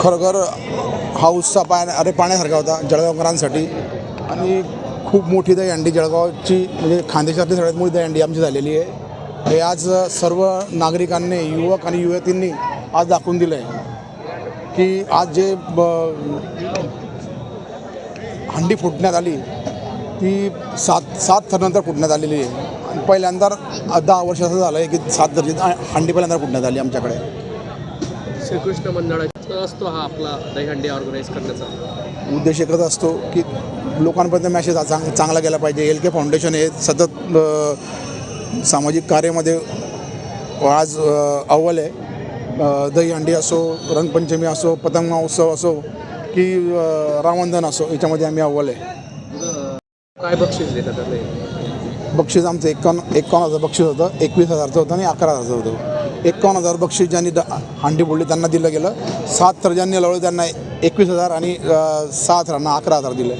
खरोखर हा उत्साह अरे पाण्यासारखा होता जळगावकरांसाठी. आणि खूप मोठी दहीहंडी जळगावची म्हणजे खानदेशातली सगळ्यात मोठी दहीहंडी आमची झालेली आहे. हे आज सर्व नागरिकांनी युवक आणि युवतींनी आज दाखवून दिलं आहे की आज जे ब- हंडी फुटण्यात आली ती सात सात थरनंतर फुटण्यात आलेली आहे. आणि पहिल्यांदा दहा वर्ष असं झालं आहे की सात दर्जे हंडी पहिल्यांदा फुटण्यात आली आमच्याकडे. श्रीकृष्ण मंडळाचा असतो हा आपला दहीहंडी ऑर्गनाईज करण्याचा. उद्देश एकच असतो की लोकांपर्यंत मॅसेज चांग चांगला गेला पाहिजे. एल के फाउंडेशन हे सतत सामाजिक कार्यामध्ये आज अव्वल आहे. अ, दहीहंडी असो रंगपंचमी असो पतंग महोत्सव असो की रामवंदन असो याच्यामध्ये आम्ही अव्वल आहे. काय बक्षीस देतात बक्षीस आमचं एकावन्न एकावन्न हजार बक्षीस होतं एकवीस हजारचं होतं आणि अकरा हजारचं होतं. एकावन्न हजार बक्षीस ज्यांनी द हांडी बोलली त्यांना दिलं गेलं. सात तर ज्यांनी लवलं त्यांना एकवीस हजार आणि सात सहा अकरा हजार दिले.